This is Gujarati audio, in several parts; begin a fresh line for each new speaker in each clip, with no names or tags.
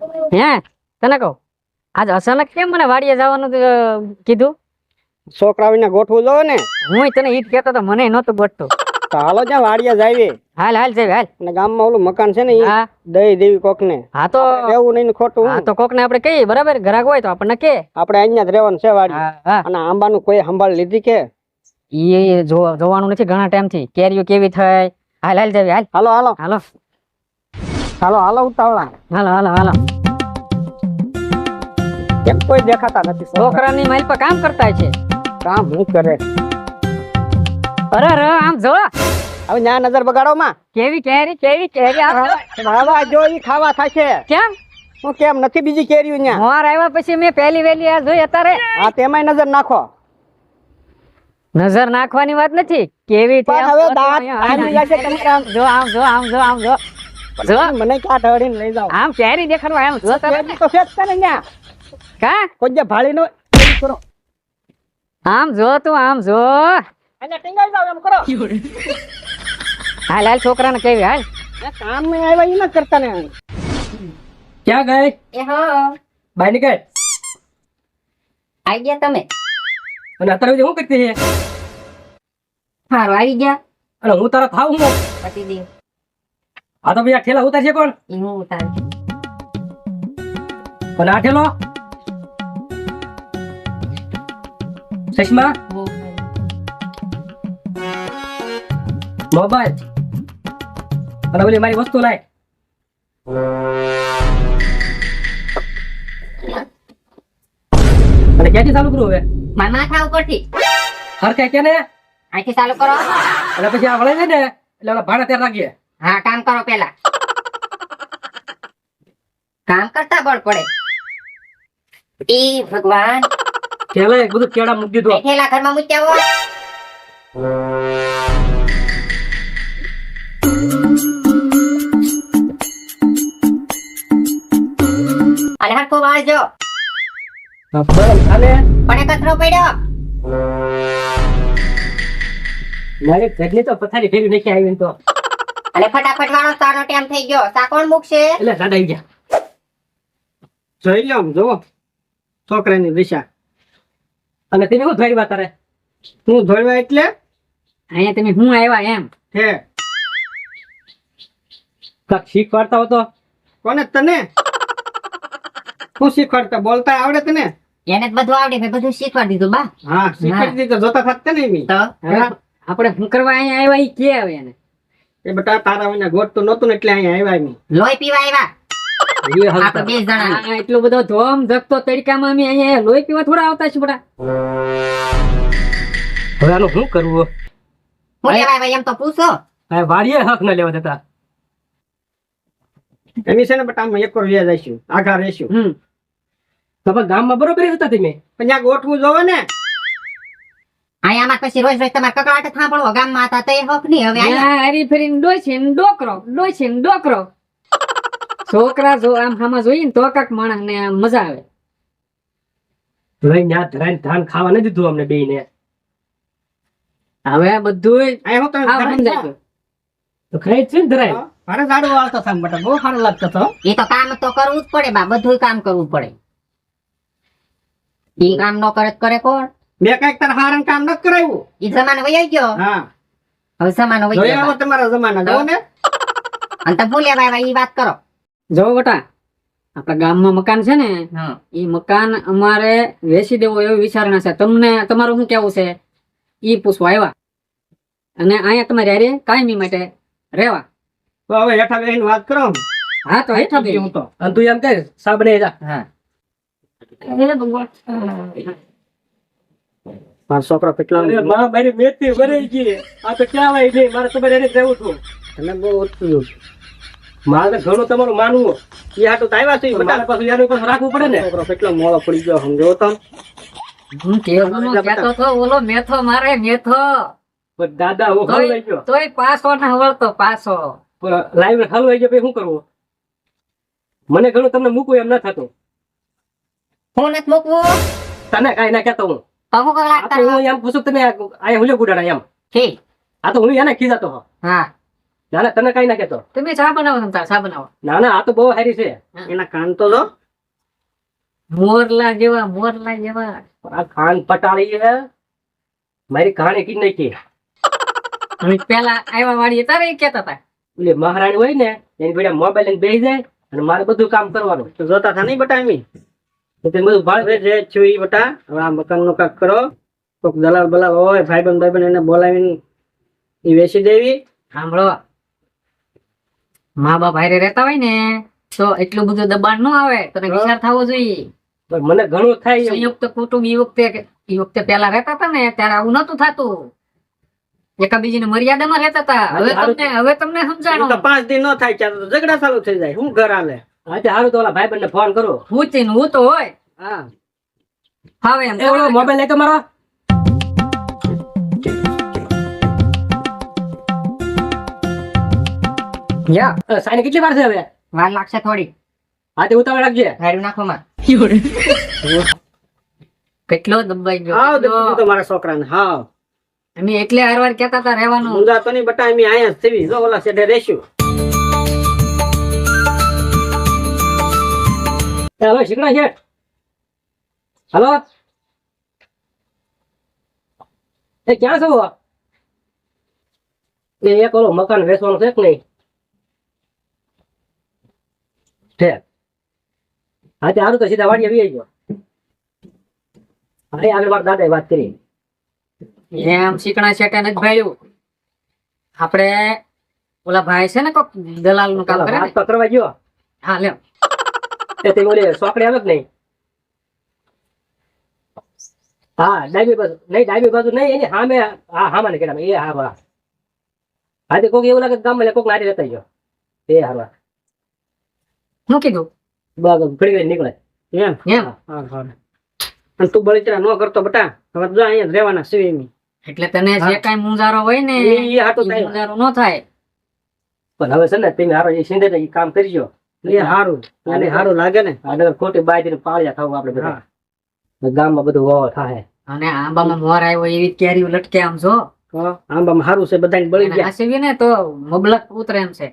હે? તને કહું? આજ અચાનક કેમ મને વાડીએ જવાનું કીધું?
છોકરાઓને ગોઠવું જો ને?
હું તને ઈ કહેતો તો મને નહોતું ગોઠતું.
તો હાલો જ્યાં વાડિયા જાવી
હાલ હાલ જઈ હાલ.
અને ગામમાં ઓલું મકાન છે ને ઈ દઈ દેવી કોક
હા તો
એવું નહીં ખોટું.
હા તો કોક આપણે કહીએ બરાબર? ગ્રાહક હોય તો આપણને કે.
આપણે અહીંયા જ રહેવાનું છે વાડી અને આંબાનું કોઈ સંભાળ લીધી કે?
એ જો- જોવાનું નથી ઘણા ટાઈમથી કેરીઓ કેવી થાય? હાલ હાલ જઈ હાલ.
હાલો હાલો.
હાલો.
હાલો હાલો ઉતાવળા.
હાલો હાલો હાલો.
કેમ કોઈ દેખાતા નથી
છોકરાની માઇલ પર કામ કરતા છે.
કામ હું કરે?
અરે અરે આમ જો.
હવે ન્યા નજર બગાડો માં.
કેવી કેરી કેવી કેરી આ
જો. ઈ ખાવા થાશે.
કેમ?
હું કેમ નથી બીજી કેરીઓ ન્યા?
મોર આવ્યા પછી મેં પહેલી વેલી આ જોઈ અત્યારે
હા તેમાંય નજર નાખો.
નજર નાખવાની વાત નથી. કેવી
પણ હવે દાંત આની લાગે આમ.
જો આમ જો આમ જો આમ જો. જો
મને ક્યાં ઢળીને લઈ જાવ
આમ કેરી દેખાડવા આમ જો.
કેરી તો ફેંકતા ને ન્યા.
કા?
કોઈ ભાળીનો કરો.
આમ જો તું આમ જો.
અને ટીંગાઈ જાવ એમ કરો.
હાલ હાલ છોકરાને કેવી હાલ.
કામ મે આવ્યા ઈ ન કરતા ને
ક્યાં ગઈ?
એ હા.
બાય નીકળ.
આવી ગયા તમે?
અને અત્યારે હું શું કરતી છે
હારો આવી ગયા.
અને હું તારા થાવ હું?
પતિ દી.
આ તો ભાઈ ઠેલા ઉતારશે કોણ?
હું ઉતારું
પણ આ ઠેલો? ચશ્મા મોબાઈલ અને ઓલી મારી વસ્તુ લાય અને ક્યાંથી ચાલુ કરું હવે
મારા માથા ઉપરથી
હરખે કે ને
અહીંથી ચાલુ કરો
એટલે પછી આ વળે છે ને એટલે ભાડા ત્યાં રાખીએ
હા કામ કરો પેલા કામ કરતા બળ પડે ઈ ભગવાન
ઠેલા એક બધું કેળા મૂકી દીધું.
બેઠેલા ઘરમાં મૂક્યા હો અને હરખું વાળજો.
અને?
પણ કચરો પડ્યો.
મારી ઘરની તો પથારી ફેરી નાખી આવી ને તો.
અને ફટાફટ વાળો સારો ટાઈમ થઈ ગયો. સા કોણ મૂકશે?
એટલે દાદા આવી ગયા.
જોઈ લો જુઓ. છોકરાની દિશા.
અને તમે હું ધોરી તારે?
હું ધોળવા એટલે?
અહીંયા તમે હું આવ્યા એમ?
હે.
કાંઈક શીખવાડતા હતો તો.
કોને તને? શું શીખવાડતા? બોલતા આવડે તને?
એને બધું આવડે મેં બધું શીખવાડી દીધું બા.
હા શીખવાડી દીધું જોતા થાત ને એમ
તો
આપણે હું કરવા અહીંયા આવ્યા એ કે આવે એને?
એ બટા તારા વિના તો નહોતું ને એટલે અહીંયા આવ્યા એમ.
લોહી પીવા આવ્યા. આપણે બે જણા
એટલો બધો ધોમ ધકતો તડકામાં અમે અહીંયા લોહી પીવા થોડા આવતા છે બડા
હવે આનું શું કરવું?
હું એમ તો પૂછો.
આ વાડીએ હક ન લેવા દેતા.
એમ છે ને બેટા આમાં એક વાર વ્યાજ આવીશું આઘા રહેશું
હમ.
તો પણ ગામમાં બરોબર જ હતા તમે?
પણ ત્યાં ગોઠવું જોવે ને.
આમાં પછી રોજ રોજ તમારે કકડાટ થાંભળવો ગામમાં હતા તે હક નહીં. હવે
હરી ફરીને ડોસી ને ડોકરો ડોસી ને ડોકરો. છોકરા જો આમ હામાં જોઈએ ને તો કાક માણસ ને આમ મજા આવે.
લઈને આ ધરાઈને ધાન ખાવા નથી દીધું અમને બે ને
હવે બધું
અહીંયા હું તમે
તો ખાઈ છે ને ધરાય.
મારે ઝાડુ વાળતો થાય બેટા બહુ સારું લાગતો
એ તો કામ તો કરવું જ પડે બા બધું કામ કરવું પડે. એ કામ નો કરે કરે કોણ?
મેં કંઈક તાર હારણ કામ ન કરાવ્યું.
એ જમાનો વયો ગયો?
હા.
હવે જમાનો ગયો
તમારા જો ને.
અને તમે ભૂલ્યા ભાઈ ઈ વાત કરો.
જો બટા. આપણા ગામમાં મકાન છે ને એ મકાન અમારે વેચી દેવો એવી વિચારણા છે. તમને તમારું શું કેવું છે? એ પૂછવા આવ્યા. અને અહીંયા તમારે હારે કાયમી માટે રહેવા
તો હવે હેઠા બેહીને વાત કરો
હા તો હેઠા બે
હું તો.
અને તું એમ કહે સાબને જા.
હા.
મારો છોકરો કેટલો
મારી મેથી ભરાઈ ગઈ. આ તો ક્યાં આવી ગઈ? મારે તમારે એને જવું
બહુ ઓછું
મારે તો ઘણું તમારું માનવું.
એ હાટું તો છે ઈ
પાછું એનું પાછું રાખવું પડે ને.
છોકરો કેટલો મોળો પડી ગયો સમજો તો
હું કેવાનો તો ઓલો મેથો મારે મેથો.
દાદા હું હલવાઈ ગયો.
તોય પાછો ના વળતો પાછો.
લાઈવ હલવાઈ ગયો પછી શું કરવું? મને ઘણું તમને મૂકવું એમ ના થતું.
હું નથી મૂકવું.
તને કાંઈ ના કહેતો હું.
હું
એમ પૂછું તમે આ હુલે ગુડાડા એમ.
ઠીક.
આ તો હું એને ખીજાતો હો
હા.
ના ના તને કઈ ના કેતો
તમે ચા બનાવો તમે ચા બનાવો.
ના ના આ તો બહુ હારી છે.
એના કાન તો લો.
મોરલા જેવા મોરલા જેવા.
આ કાન પટાળી છે મારી કહાણી કી નાખી.
અમે પેલા આવ્યા વાળી તારે એ કેતા હતા.
ઓલી મહારાણી હોય ને એની બેટા મોબાઈલ લઈને બેસી જાય અને મારે બધું કામ કરવાનું.
તો જોતા થા નહીં બટા એમી?
તો બધું ભાળ
જે થયું ઈ બટા હવે આ મકાનનું કાક કરો. કોક દલાલ બલાલ હોય ભાઈબંધ ભાઈબંધ એને બોલાવીને ઈ વેચી દેવી.
સાંભળો મા બાપ હારે રહેતા હોય ને તો એટલું બધું દબાણ ન આવે તને વિચાર થવો જોઈએ.
મને ઘણું થાય
સંયુક્ત કુટુંબ એ વખતે એ વખતે પેલા રહેતા હતા ને ત્યારે આવું નતું થતું. એકાબીજીની મર્યાદામાં રહેતા હતા. હવે તમને હવે તમને
ઈ પાંચ દિન નો થાય ત્યારે તો ઝઘડા ચાલુ થઈ જાય. હું ઘર હાલે?
આજે હારું તો ઓલા ભાઈ ને ફોન કરો.
હું ને હું તો હોય.
હા.
હવે એમ
મોબાઈલ લઈ તો મારો?
યા
સાઈને કેટલી વાર છે હવે?
વાર લાગશે થોડી.
હાથે ઉતાવળ રાખજે.
ગાડી નાખો માં.
કેટલો દબાઈ ગયો.
આવ
કેટલો.
દીધું તો મારા છોકરાને હા
અમે એટલે હારવાર કેતા હતા રહેવાનું.
મુંજા તો નહીં બટા અમે અહીંયા જ થવી જો ઓલા શેઠે રહેશું
હેલો શીખણા છે? હલો? એ ક્યાં છો? એ એક ઓલો મકાન વેચવાનું છે કે નહીં? છે. હા તે સારું તો સીધા વાડીએ આવી ગયો હા આગળ વાર દાદા વાત કરી.
એમ શીકણા છે નથી આપડે આપણે ઓલા ભાઈ છે ને કોક દલાલનું કામ કરે
વાત કરવા ગયો.
હા લે
તે તે સોકડી આવે કે નહીં? હા ડાબી બાજુ નહીં ડાબી બાજુ નહીં એની સામે હા હા મને કેડા એ હા હા તે કોક એવું લાગે ગામ ગામમાં કોક નારી રહેતા ગયો. એ હારવા
શું કીધું?
બસ ઘડી ઘડી નીકળે.
એમ?
એમ.
હા હા અને તું બળતરા ન કરતો બટા. હવે જો અહીંયા જ રહેવાના સિવાય
એટલે તને જે
હા.
મુંજારો હોય ને
ઈ હાટું થાય.
મુંજારો ન થાય.
પણ હવે છે ને તમે હારો એ સિંધે એ કામ કરજો
એ હારું. અને હારું લાગે ને.
આગળ ખોટી બાય પાળિયા થવું આપણે બધા. ગામમાં બધું વાવ થાય.
અને આંબામાં મોર આવ્યો એવી કેરી લટકે આમ જો.
આંબામાં હારું છે બધાને બળી ગયા.
હાંસવી ને તો મબલક ઉતરે એમ છે.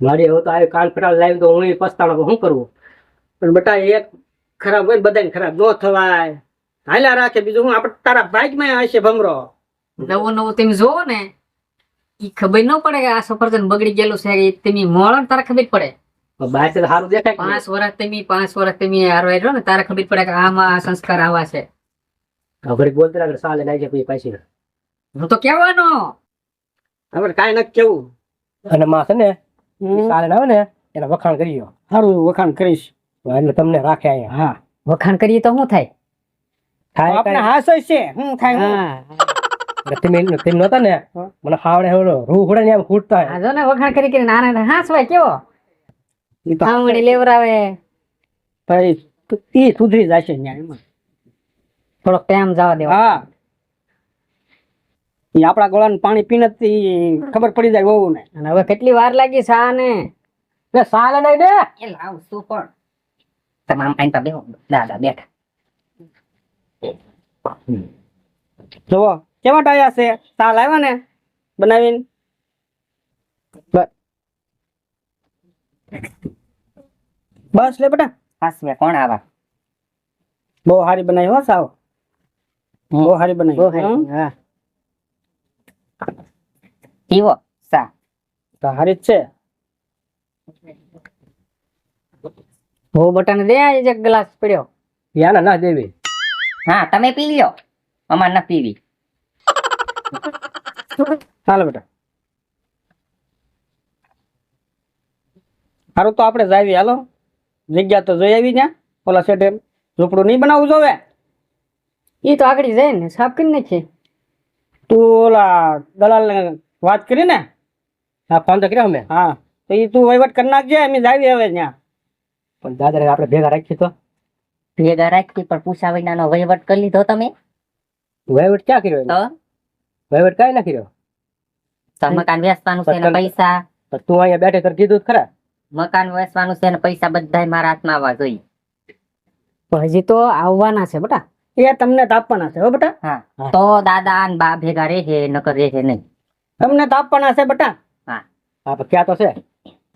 મારી હવે તો આવી કાન ફેરાવ લાવી તો હું પસ્તાણો શું કરવું?
પણ બટા એક ખરાબ હોય ને બધાને ખરાબ ન થવાય. હાલ્યા રાખે બીજું હું આપણે તારા ભાગમાં હશે ભમરો.
નવો નવો તમે જોવો ને એ ખબર ન પડે કે આ સફરજન બગડી ગયેલું છે તમે તારા ને ખબર પડે.
બહાર સારું દેખાય.
પાંચ વર્ષ તમે પાંચ વર્ષ તમે હારવાઈ રહ્યો ને તારે ખબર પડે કે આમાં આ સંસ્કાર આવા છે.
ઘડીક બોલતી રાખે સાલે નાઈ પછી પાછી.
હું તો કહેવાનો.
હવે કાંઈ નથી કેવું.
અને માં છે ને સાલે આવે ને એના વખાણ કરીયો
સારું વખાણ કરીશ.
એટલે તમને રાખે અહીંયા.
હા.
વખાણ કરીએ તો શું થાય?
થાય
આપણે. હાસ છે. હું થાય હું?
તમે તમે નહોતા ને? મને હાવડે હાવડે રૂ હુડે ને એમ ફૂટતા
આ જો ને વખાણ કરી કરીને આને હાસવાય કેવો? આંગળી લેવરાવે.
ભાઈ તું- ઈ સુધરી જશે ન્યા એમાં
થોડોક ટાઈમ જવા દેવા.
હા. ઈ આપણા ગોળાનું પાણી પીને જ ખબર પડી જાય વહુ ને
અને હવે કેટલી વાર લાગી સા ને
એટલે સાલે નહીં ને
એ લાવ શું પણ. તમામ આઈન પર બેહો. દાદા બેઠા.
જોવો કેવા ટાયા છે? સાલ આવ્યા ને? બનાવીને? બસ. લે બેટા.
કોણ આવા?
બહુ સારી બનાવી હો સાવ. બહુ સારી બનાવી. હં? હા
પીવો સા
તો સારી જ છે?
બહુ બટાને દે આ એક ગ્લાસ પડ્યો
યાના ના દેવી.
હા તમે પી લ્યો. અમાર ના પીવી.
હાલો બેટા. સારું તો આપણે જાવી હાલો. જગ્યા તો જોઈ આવી ત્યાં ઓલા સેટે ઝૂંપડું નહીં બનાવવું જોવે?
એ તો આગળ જાય ને સાફ કરી નાખીએ.
તું ઓલા દલાલ વાત કરી ને?
હા ફોન તો કર્યો અમે.
હા તો એ તું વહીવટ કરી નાખજે અમે જાવી હવે ત્યાં.
પણ દાદા આપણે ભેગા રાખીએ તો.
ભેગા રાખી પણ પૂછા વિનાનો વહીવટ કરી લીધો તમે?
વહીવટ ક્યાં કર્યો
તો?
વહીવટ કાંઈ ના કર્યો
મકાન વેચવાનું છે ને પૈસા?
તું અહીંયા બેઠે તો કીધું ખરા.
મકાન વેચવાનું છે ને પૈસા બધા મારા હાથમાં આવવા જોઈએ.
પણ હજી તો આવવાના છે બટા.
એ તમને તાપવાના આપવાના છે હો બટા.
હા તો દાદા ને બા ભેગા રહે નકર રહે નહીં.
તમને તાપવાના છે બટા.
હા. હા ક્યાં તો છે?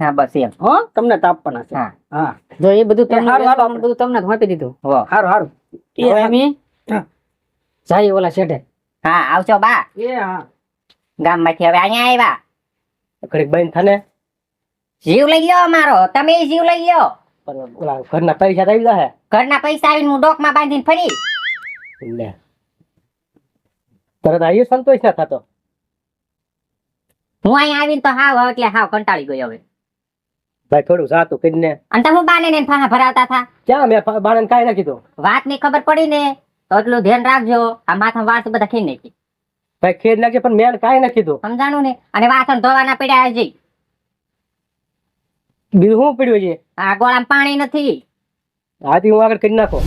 હા બસ એમ.
હો તમને તાપવાના છે.
હા.
હા.
જો એ બધું તમને
હારું, હારું
બધું તમને જ દીધું.
હો
હારું. હારું એ
અમે જાય ઓલા શેઠે.
હા આવજો બા.
એ હા.
ગામમાંથી હવે અહીંયા આવ્યા.
ઘડીક બંધ થને.
જીવ લઈ ગયો અમારો. તમે જીવ લઈ ગયો.
પણ ઓલા ઘરના પૈસા આવી હે
ઘરના પૈસા આવીને હું ડોકમાં બાંધીને ફરી.
તરત આવ્યો સંતોષ ના થતો.
હું અહીંયા આવીને તો હાવ એટલે હાવ કંટાળી ગયો હવે.
ભાઈ થોડું સાતું કરીને
અને તમે બાને ને ફાહા ભરાવતા હતા.
ક્યાં મેં બાને કાંઈ ના કીધું?
વાતની ખબર પડી ને તો એટલું ધ્યાન રાખજો આ માથા વાસ બધા ખીર નાખી.
ભાઈ ખીર નાખી પણ મેં કાંઈ ના કીધું.
સમજાણું ને? અને વાસણ ધોવાના પડ્યા હજી.
બીજું શું પડ્યું છે
આ ગોળામાં પાણી નથી.
હાથી હું આગળ કરી નાખો.